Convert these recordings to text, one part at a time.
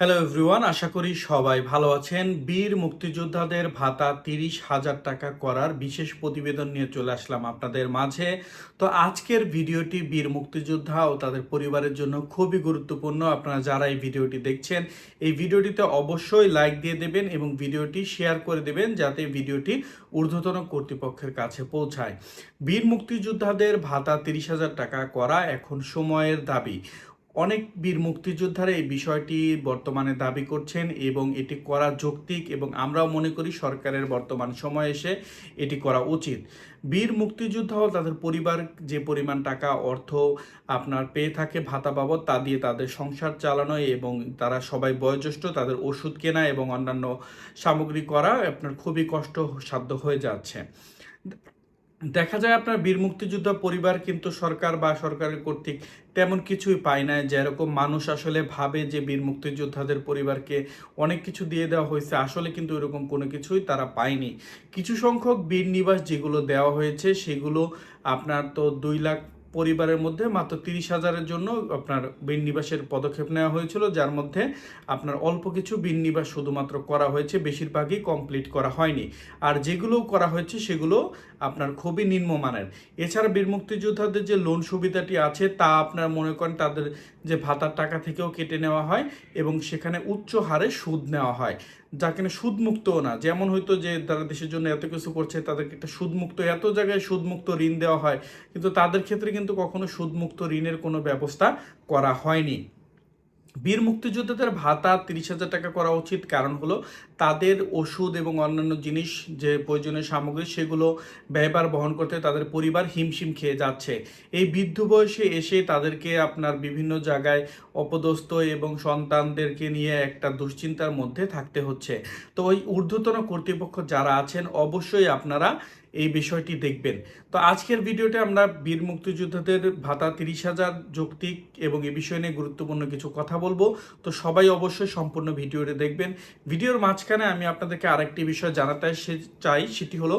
Hello everyone আশা করি সবাই ভালো আছেন। বীর মুক্তিযোদ্ধাদের ভাতা তিরিশ হাজার টাকা করার বিশেষ প্রতিবেদন নিয়ে চলে আসলাম আপনাদের মাঝে। তো আজকের ভিডিওটি বীর মুক্তিযোদ্ধা ও তাদের পরিবারের জন্য খুবই গুরুত্বপূর্ণ। আপনারা যারা এই ভিডিওটি দেখছেন, এই ভিডিওটিতে অবশ্যই লাইক দিয়ে দেবেন এবং ভিডিওটি শেয়ার করে দেবেন যাতে ভিডিওটি ঊর্ধ্বতন কর্তৃপক্ষের কাছে পৌঁছায়। বীর মুক্তিযোদ্ধাদের ভাতা তিরিশ হাজার টাকা করা এখন সময়ের দাবি। অনেক বীর মুক্তিযোদ্ধারা এই বিষয়টি বর্তমানে দাবি করছেন এবং এটি করা যৌক্তিক এবং আমরাও মনে করি সরকারের বর্তমান সময়ে এসে এটি করা উচিত। বীর মুক্তিযোদ্ধা তাদের পরিবার, যে পরিমাণ টাকা, অর্থ আপনার পেয়ে থাকে ভাতা বাবদ, তা দিয়ে তাদের সংসার চালানো এবং তারা সবাই বয়োজ্যেষ্ঠ, তাদের ওষুধ কেনা এবং অন্যান্য সামগ্রী করা আপনার খুবই কষ্টসাধ্য হয়ে যাচ্ছে। দেখা যায় আপনার বীর মুক্তিযোদ্ধা পরিবার কিন্তু সরকার বা সরকারের কর্তৃক তেমন কিছুই পায় না যেরকম মানুষ আসলে ভাবে যে বীর মুক্তিযোদ্ধাদের পরিবারকে অনেক কিছু দিয়ে দেওয়া হয়েছে, আসলে কিন্তু এরকম কোনো কিছুই তারা পায়নি। কিছু সংখ্যক বীর নিবাস যেগুলো দেওয়া হয়েছে, সেগুলো আপনার তো দুই লাখ পরিবারের মধ্যে মাত্র তিরিশ হাজারের জন্য আপনার বিনিবাসের পদক্ষেপ নেওয়া হয়েছিল, যার মধ্যে আপনার অল্প কিছু বিনিবাস শুধুমাত্র করা হয়েছে, বেশিরভাগই কমপ্লিট করা হয়নি। আর যেগুলো করা হয়েছে, সেগুলো আপনার খুবই নিম্নমানের এছাড়া বীর মুক্তিযোদ্ধাদের যে লোন সুবিধাটি আছে, তা আপনার মনে করেন তাদের যে ভাতার টাকা থেকেও কেটে নেওয়া হয় এবং সেখানে উচ্চ হারে সুদ নেওয়া হয়। যা কিনা সুদমুক্তও না। যেমন হয়তো যে তারা দেশের জন্য এত কিছু করছে, তাদেরকে একটা সুদমুক্ত, এত জায়গায় সুদমুক্ত ঋণ দেওয়া হয়, কিন্তু তাদের ক্ষেত্রে কিন্তু কখনো সুদমুক্ত ঋণের কোনো ব্যবস্থা করা হয়নি। বীর মুক্তিযোদ্ধাদের ভাতা তিরিশ হাজার টাকা করা উচিত। কারণ হলো তাদের ওষুধ এবং অন্যান্য জিনিস যে প্রয়োজনীয় সামগ্রী, সেগুলো ব্যয়বার বহন করতে তাদের পরিবার হিমশিম খেয়ে যাচ্ছে। এই বৃদ্ধ বয়সে এসে তাদেরকে আপনার বিভিন্ন জায়গায় অপদস্থ এবং সন্তানদেরকে নিয়ে একটা দুশ্চিন্তার মধ্যে থাকতে হচ্ছে। তো ওই ঊর্ধ্বতন কর্তৃপক্ষ যারা আছেন, অবশ্যই আপনারা এই বিষয়টি দেখবেন। তো আজকের ভিডিওতে আমরা বীর মুক্তিযোদ্ধাদের ভাতা তিরিশ হাজার যৌক্তিক এবং এ বিষয় নিয়ে গুরুত্বপূর্ণ কিছু কথা বলব। তো সবাই অবশ্যই সম্পূর্ণ ভিডিওটি দেখবেন। ভিডিওর মাঝখানে আমি আপনাদেরকে আরেকটি বিষয় জানাতে চাই, সেটি হলো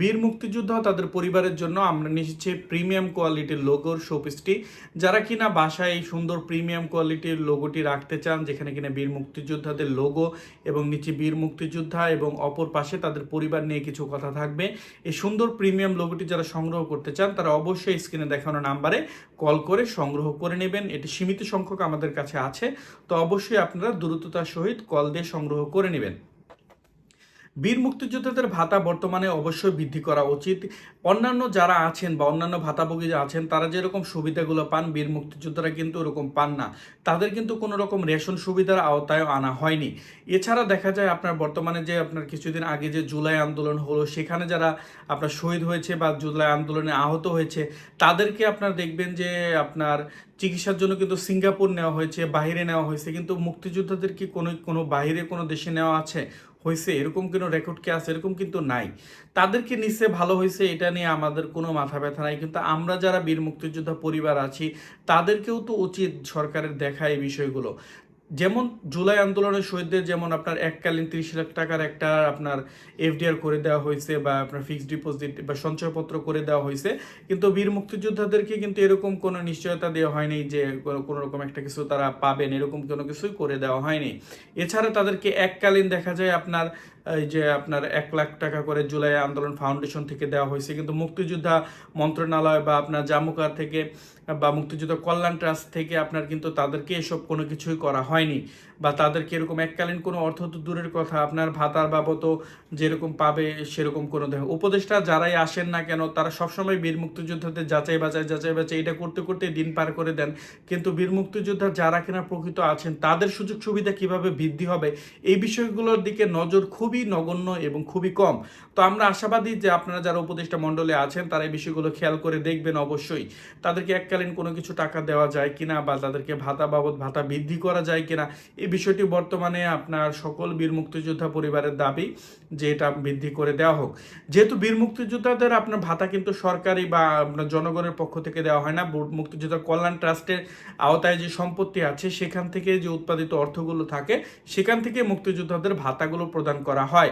বীর মুক্তিযোদ্ধা তাদের পরিবারের জন্য আমরা নিয়েছি প্রিমিয়াম কোয়ালিটির লোগোর শোপিসটি। যারা কিনা বাসায় এই সুন্দর প্রিমিয়াম কোয়ালিটির লোগোটি রাখতে চান, যেখানে কিনা বীর মুক্তিযোদ্ধাদের লোগো এবং নিচে বীর মুক্তিযোদ্ধা এবং অপর পাশে তাদের পরিবার নিয়ে কিছু কথা থাকবে। এই সুন্দর প্রিমিয়াম লোগোটি যারা সংগ্রহ করতে চান, তারা অবশ্যই স্ক্রিনে দেখানো নাম্বারে কল করে সংগ্রহ করে নেবেন। এটি সীমিত সংখ্যক আমাদের কাছে আছে, তো অবশ্যই আপনারা দ্রুততার সহিত কল দিয়ে সংগ্রহ করে নেবেন। বীর মুক্তিযোদ্ধাদের ভাতা বর্তমানে অবশ্যই বৃদ্ধি করা উচিত। অন্যান্য যারা আছেন বা অন্যান্য ভাতাভোগী আছেন, তারা যেরকম সুবিধাগুলো পান, বীর মুক্তিযোদ্ধারা কিন্তু ওরকম পান না। তাদের কিন্তু কোনো রকম রেশন সুবিধার আওতায় আনা হয়নি। এছাড়া দেখা যায় আপনার বর্তমানে যে আপনার কিছুদিন আগে যে জুলাই আন্দোলন হলো, সেখানে যারা আপনার শহীদ হয়েছে বা জুলাই আন্দোলনে আহত হয়েছে, তাদেরকে আপনার দেখবেন যে আপনার চিকিৎসার জন্য কিন্তু সিঙ্গাপুর নেওয়া হয়েছে বাইরে নেওয়া হয়েছে, কিন্তু মুক্তিযোদ্ধাদের কি কোনো কোনো বাইরে কোনো দেশে নেওয়া আছে? হয়েছে এরকম কোনো রেকর্ড কি আছে? এরকম কিন্তু নাই। তাদেরকে নিশ্চয় ভালো হয়েছে এটা নিয়ে আমাদের কোনো মাথা ব্যথা নাই। কিন্তু আমরা যারা বীর মুক্তিযোদ্ধা পরিবার আছি, তাদেরকেও তো উচিত সরকারের দেখা এই বিষয়গুলো। যেমন জুলাই আন্দোলনের শহীদদের যেমন আপনার এককালীন তিরিশ লাখ টাকার একটা আপনার এফডিআর করে দেওয়া হয়েছে বা আপনার ফিক্সড ডিপোজিট বা সঞ্চয়পত্র করে দেওয়া হয়েছে, কিন্তু বীর মুক্তিযোদ্ধাদেরকে কিন্তু এরকম কোনো নিশ্চয়তা দেওয়া হয়নি যে কোনো রকম একটা কিছু তারা পাবেন, এরকম কোনো কিছুই করে দেওয়া হয়নি। এছাড়া তাদেরকে এককালীন দেখা যায় আপনার এই যে আপনার এক লাখ টাকা করে জুলাই আন্দোলন ফাউন্ডেশন থেকে দেওয়া হয়েছে। কিন্তু মুক্তিযোদ্ধা মন্ত্রণালয় বা আপনার জামুকার থেকে বা মুক্তিযোদ্ধা কল্যাণ ট্রাস্ট থেকে আপনার কিন্তু তাদেরকে এসব কোনো কিছুই করা হয়নি বা তাদেরকে এরকম এককালীন কোনো অর্থ তো দূরের কথা, আপনার ভাতার বাবদও যেরকম পাবে সেরকম কোনো দেখ উপদেষ্টা যারাই আসেন না কেন, তারা সবসময় বীর মুক্তিযোদ্ধাদের যাচাই বাছাই যাচাই বাছাই এটা করতে করতে দিন পার করে দেন। কিন্তু বীর মুক্তিযোদ্ধা যারা কিনা প্রকৃত আছেন, তাদের সুযোগ সুবিধা কীভাবে বৃদ্ধি হবে, এই বিষয়গুলোর দিকে নজর খুবই নগণ্য এবং খুবই কম। তো আমরা আশাবাদী যে আপনারা যারা উপদেষ্টা মণ্ডলে আছেন, তারা এই বিষয়গুলো খেয়াল করে দেখবেন অবশ্যই। তাদেরকে এককালীন কোনো কিছু টাকা দেওয়া যায় কিনা বা তাদেরকে ভাতা বাবদ ভাতা বৃদ্ধি করা যায় কিনা, এই বিষয়টি বর্তমানে আপনার সকল বীর মুক্তিযোদ্ধা পরিবারের দাবি যে এটা বৃদ্ধি করে দেওয়া হোক। যেহেতু বীর মুক্তিযোদ্ধাদের আপনার ভাতা কিন্তু সরকারি বা আপনার জনগণের পক্ষ থেকে দেওয়া হয় না মুক্তিযোদ্ধা কল্যাণ ট্রাস্টের আওতায় যে সম্পত্তি আছে, সেখান থেকে যে উৎপাদিত অর্থগুলো থাকে, সেখান থেকে মুক্তিযোদ্ধাদের ভাতাগুলো প্রদান করা হয়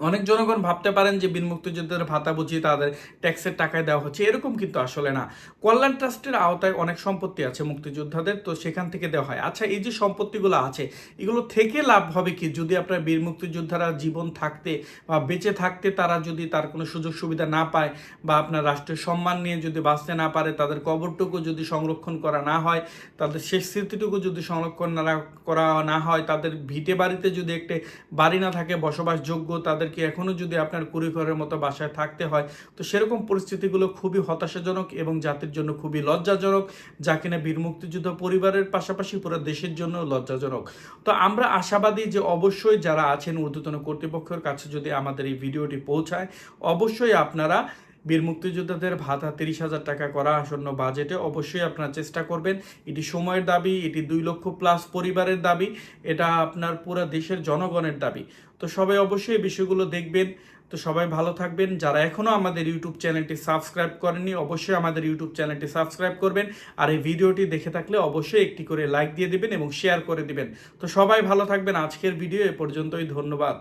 অনেক জনগণ ভাবতে পারেন যে বীর মুক্তিযোদ্ধাদের ভাতা বুঝিয়ে তাদের ট্যাক্সের টাকায় দেওয়া হচ্ছে। এরকম কিন্তু আসলে না। কল্যাণ ট্রাস্টের আওতায় অনেক সম্পত্তি আছে মুক্তিযোদ্ধাদের, তো সেখান থেকে দেওয়া হয়। আচ্ছা এই যে সম্পত্তিগুলো আছে, এগুলো থেকে লাভ হবে কি? যদি আপনার বীর মুক্তিযোদ্ধারা জীবন থাকতে বা বেঁচে থাকতে তারা যদি তার কোনো সুযোগ সুবিধা না পায় বা আপনার রাষ্ট্রের সম্মান নিয়ে যদি বাঁচতে না পারে, তাদের কবরটুকু যদি সংরক্ষণ করা না হয়, তাদের শেষ স্মৃতিটুকু যদি সংরক্ষণ না করা না হয়, তাদের ভিটে বাড়িতে যদি একটি বাড়ি না থাকে, বসবাসযোগ্য তাদেরকে এখনও যদি আপনার কুড়ি ঘরের মতো বাসায় থাকতে হয়, তো সেরকম পরিস্থিতিগুলো খুবই হতাশাজনক এবং জাতির জন্য খুবই লজ্জাজনক, যা কিনা বীর মুক্তিযুদ্ধ পরিবারের পাশাপাশি পুরো দেশের জন্য লজ্জাজনক। তো আমরা আশাবাদী যে অবশ্যই যারা আছেন ঊর্ধ্বতন কর্তৃপক্ষের কাছে যদি আমাদের এই ভিডিওটি পৌঁছায়, অবশ্যই আপনারা বীর মুক্তিযোদ্ধাদের ভাতা তিরিশ হাজার টাকা করা আসন্ন বাজেটে অবশ্যই আপনারা চেষ্টা করবেন। এটি সময়ের দাবি, এটি দুই লক্ষ প্লাস পরিবারের দাবি, এটা আপনার পুরো দেশের জনগণের দাবি। তো সবাই অবশ্যই বিষয়গুলো দেখবেন। তো সবাই ভালো থাকবেন। যারা এখনও আমাদের ইউটিউব চ্যানেলটি সাবস্ক্রাইব করেননি, অবশ্যই আমাদের ইউটিউব চ্যানেলটি সাবস্ক্রাইব করবেন। আর এই ভিডিওটি দেখে থাকলে অবশ্যই একটি করে লাইক দিয়ে দিবেন এবং শেয়ার করে দিবেন। তো সবাই ভালো থাকবেন। আজকের ভিডিও এ পর্যন্তই। ধন্যবাদ।